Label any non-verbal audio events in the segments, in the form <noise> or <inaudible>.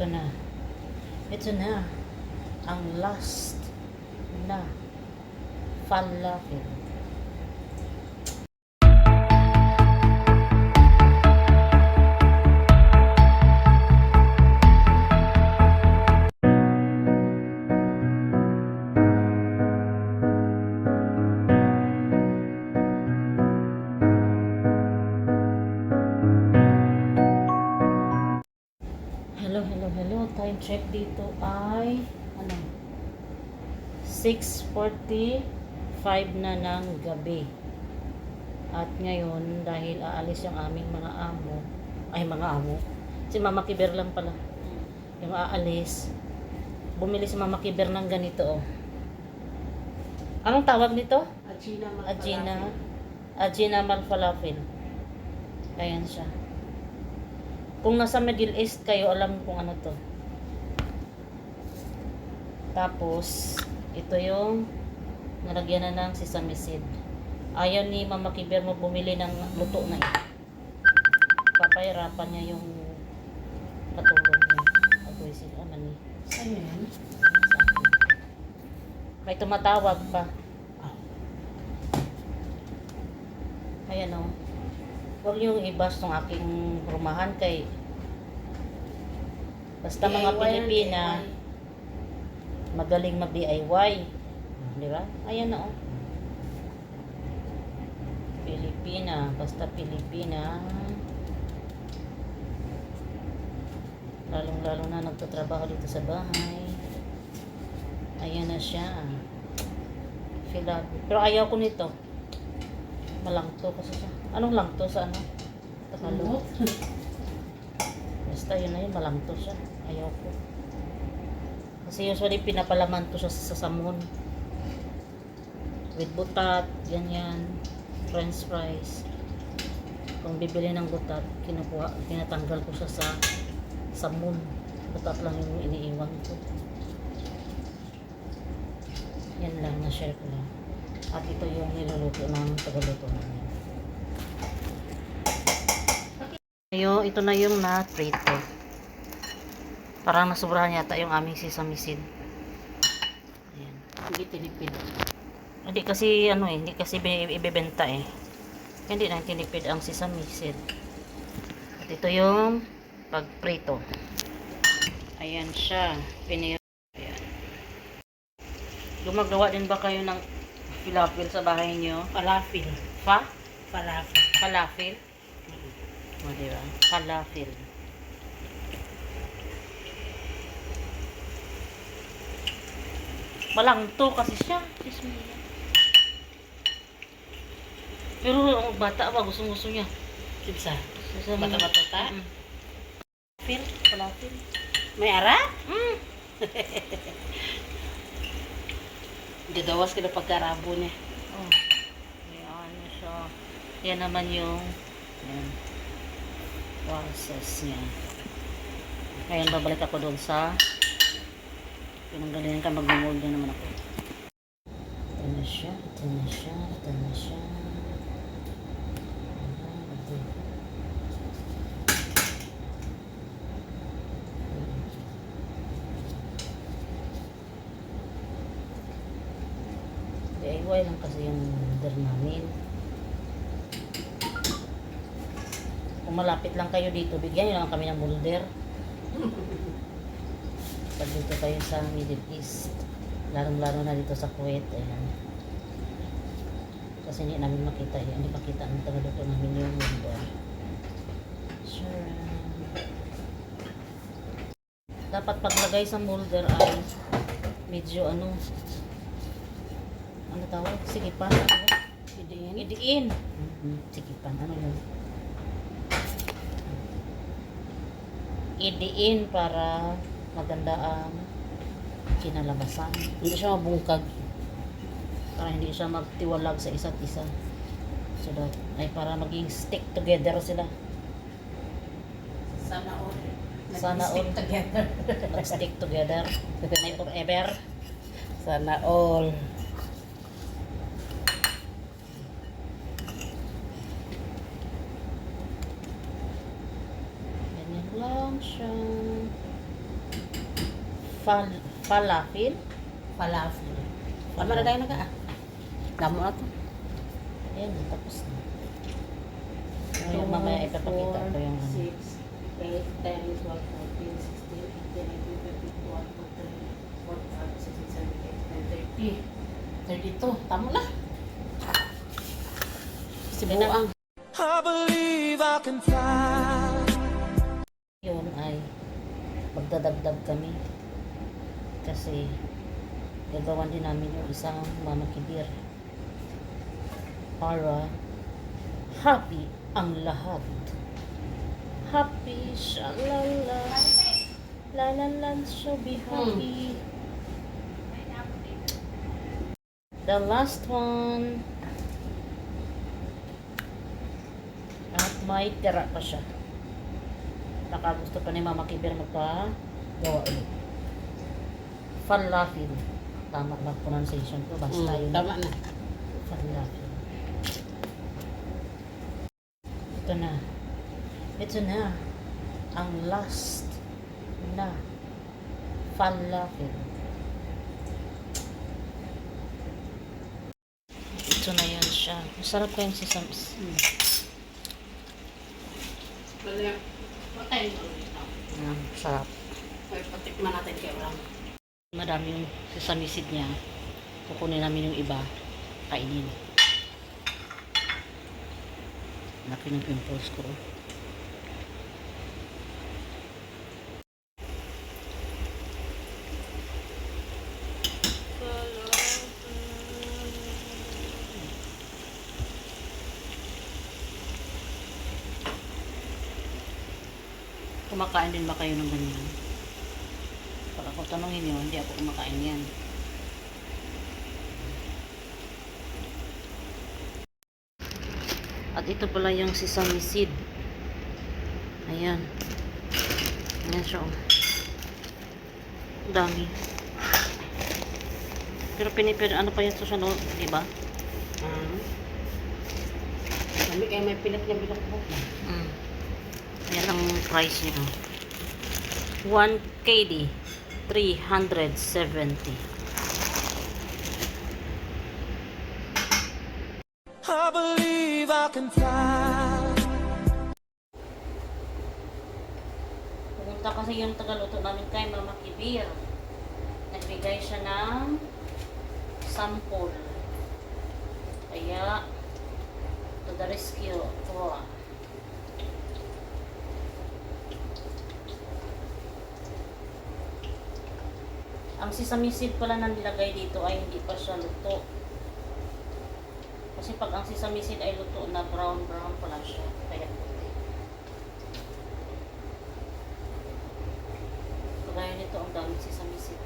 Ito na. Ito na. Ang last na falafel. Time check dito ay ano? 6:45 na ng gabi. At ngayon dahil aalis yung aming mga amo, ay mga amo. Si Mama Kiber lang pala. Yung aalis. Bumili si Mama Kiber ng ganito oh. Anong tawag nito? Agina Agina. Agina Malfalafel. Ayan siya. Kung nasa Middle East kayo, alam kung ano to. Tapos, ito yung nalagyan na ng sesame seed. Ayaw ni Mama Kiber mo bumili ng luto na ito. Papahirapan niya yung katulong niya. Agoy sila man ni. Ano yan? May tumatawag pa. Ayan o. Huwag yung ibas ng aking rumahan kay basta mga Pilipina. Magaling mag-DIY. Di ba? Ayan na o. Pilipina. Basta Pilipina. Lalong-lalo na nagtatrabaho dito sa bahay. Ayan na siya. Fila. Pero ayaw ko nito. Malangto kasi siya. Anong langto sa ano? Tagalog. Basta yun na yun, malangto siya. Ayaw ko. Kasi usually pinapalaman to siya sa samon. With butat, ganyan. French fries. Kung bibili ng butat, kinukuha, tinatanggal ko siya sa samon. Butat lang yung iniiwan ko. Yan lang, na-share ko lang. At ito yung niluluto ng tagaluto namin. Ayo, ito na yung na-prito. Parang nasubrahan yata yung aming sesame seed. Ayan. Hindi tinipid. Hindi kasi ano eh, hindi kasi ibebenta eh. Hindi na tinipid ang sesame seed. At ito yung pagprito. Ayan siya. Pinir. Ayan. Gumagawa din ba kayo ng falafel sa bahay nyo? Falafel. Fa? Falafel. Falafel? O, diba? Falafel. Malangto kasi siya. Yan. Pero ang bata ba, gusto gusto niya. Mo- Bata-bata ta? Mm. Falafel? Falafel? May ara? Mm. <laughs> Gagawas ka na pagkarabo niya. Oh. Ayan siya. Yan naman yung yan, process niya. Ngayon babalik ako doon sa pinanggalingan ka mag-mold na naman ako. Ito na siya, ito na siya, ito na siya. DIY lang kasi yung order namin. Kung malapit lang kayo dito, bigyan nyo lang kami ng molder. Pag dito kayo sa Middle East, larong-laro na dito sa Kuwait, ayan. Kasi hindi namin makita, eh. hindi makita ang tagaluto namin yung molder. Sure. Dapat paglagay sa molder ay medyo ano, ano tawag? Sige pa. Ano? Idiin. Idiin. Mhm. Sige pa. Ano yun? Idiin para maganda ang kinalabasan. Hindi siya mabungkag. Para hindi siya magtiwalag sa isa't isa. So that, ay para maging stick together sila. Sana all. Sana all. <laughs> Nag-stick together. Mag-stick together. May forever. Sana all. Ganyan lang siya. Fal falafel. Falafel. Tama na tayo na ka ah. Damo na to. Ayan, tapos na. Ngayon, mamaya ipapakita ko yung ano. 6, 8, 10, 12, 14, 16, 18, 19, 20, 21, 22, 23, 24, 25, 26, 27, 28, 29, 30. 32. Tamo na. Sibuang. I believe I can fly. Yun ay magdadagdag kami. Kasi gagawan din namin yung isang mama kibir. Para happy ang lahat. Happy, shalala. La la la, so be happy. The last one. At may tira pa siya. Baka gusto pa ni Mama Kibir magpa-gawa ulit. Falafel. Tama ba pronunciation ko? Basta Mm, yun. tama na. Falafel. Ito na. Ito na. Ang last na falafel. Ito na yan siya. Masarap kayong sesame. Hmm. Wala. Patay mo ulit. Mm, sarap. Patikman natin kay Orang. Madami sesame seed niya. Kukunin namin yung iba. Kainin. Laki ng pimples ko. Kumakain din ba kayo ng ganyan? Pag ako tanongin nyo, hindi ako kumakain yan. At ito pala yung sesame seed. Ayan. Ayan siya. oh. Dami. Pero pinipir, ano pa yung susunod, di ba? Ah. Kami kaya may pilat niya bilak po. Mm. Yan ang price niya. 1 KD. 370. I believe I can fly. Pumunta kasi yung tagaluto namin kay Mama Kibir. Nagbigay siya ng sample. Kaya, to the rescue. Ito. Ang sesame seed pala na nilagay dito ay hindi pa siya luto. Kasi pag ang sesame seed ay luto na brown brown pala siya. Kaya puti. Kagaya nito ang daming sesame seed.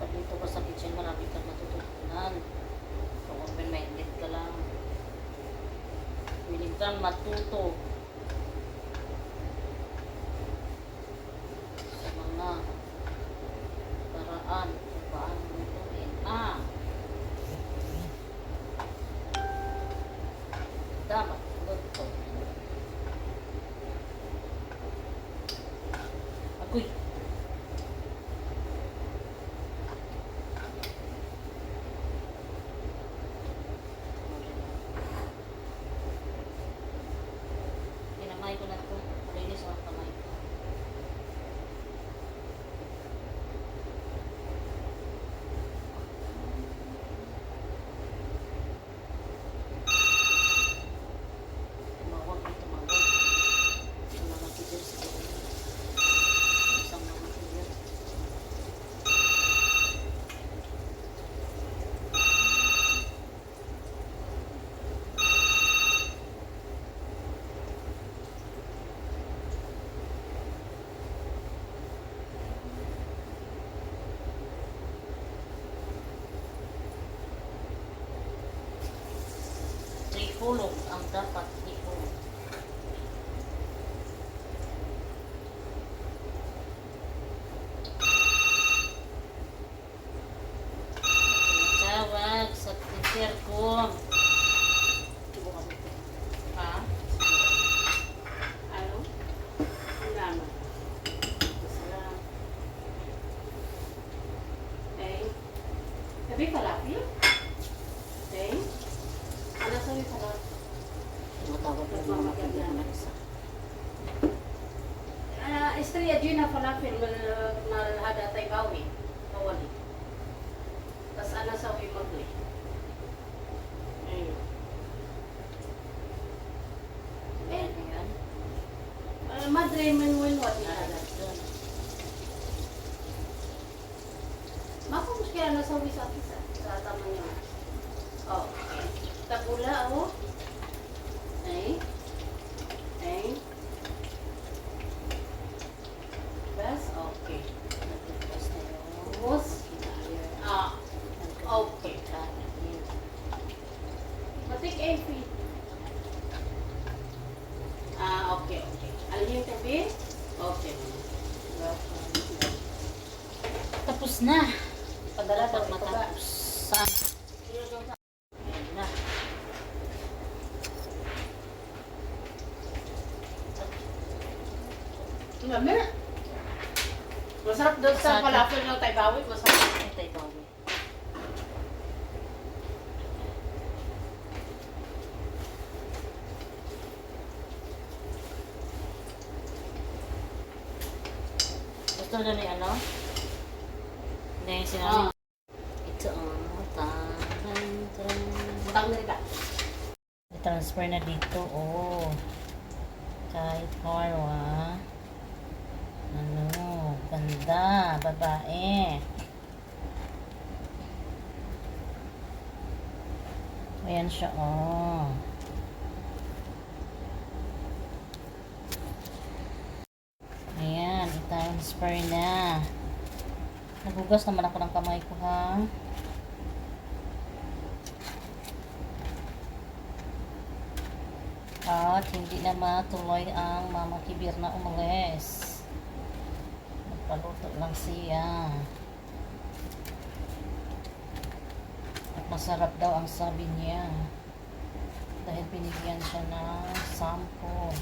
Pag dito ka sa kitchen, marami kang matututunan. Kung open-minded ka lang. Willing kang matuto sa mga paraan kung paano lutuin. Ah! Dapat luto. Agoy! Kinamay ko na ito. Linis ang kamay ko. Tumawag na tumawag. Yung mga kibir siguro. Isang mga kibir. Tripulog ang dapat ipulog. Tawag. ko. Subukan mo. Ha? Ano? Masarap. Okay. Sabi falafel? Okay. Ano sabi falafel? Tumatawag na na isa. Ah, Estrella Gina falafel mal malhada tay bawi. Kawali. Tas ana sa wi magli. Ayun. Eh, Ayan. ah, madre man win what ni hada. Mako kaya na sa wi sa isa sa tama niya. Oh, okay. Tabula oh. Ay. Ay. Bas, okay. Nagtutpas na yun. Tapos, ah, Okay. Kain. matik eh, free. Ah, okay, okay. Alin yung tabi? Okay. Tapos na. Padala daw matapos. Saan? Mami. Masarap doon sa falafel ng Taybawi. Masarap. Ito ito. Gusto na ni ano? Hindi, sinabi. Ah. Ito, oh. Tarang, tarang. Tang na ka. I-transfer na dito, oh. Kahit Marwa. Ano, ganda, babae. Ayan siya, oh. Ayan, i-transfer na. Nagugas naman ako ng kamay ko, ha? At hindi na matuloy ang Mama Kibir na umalis. Nagpaluto lang siya. At masarap daw ang sabi niya. Dahil binigyan siya ng sample.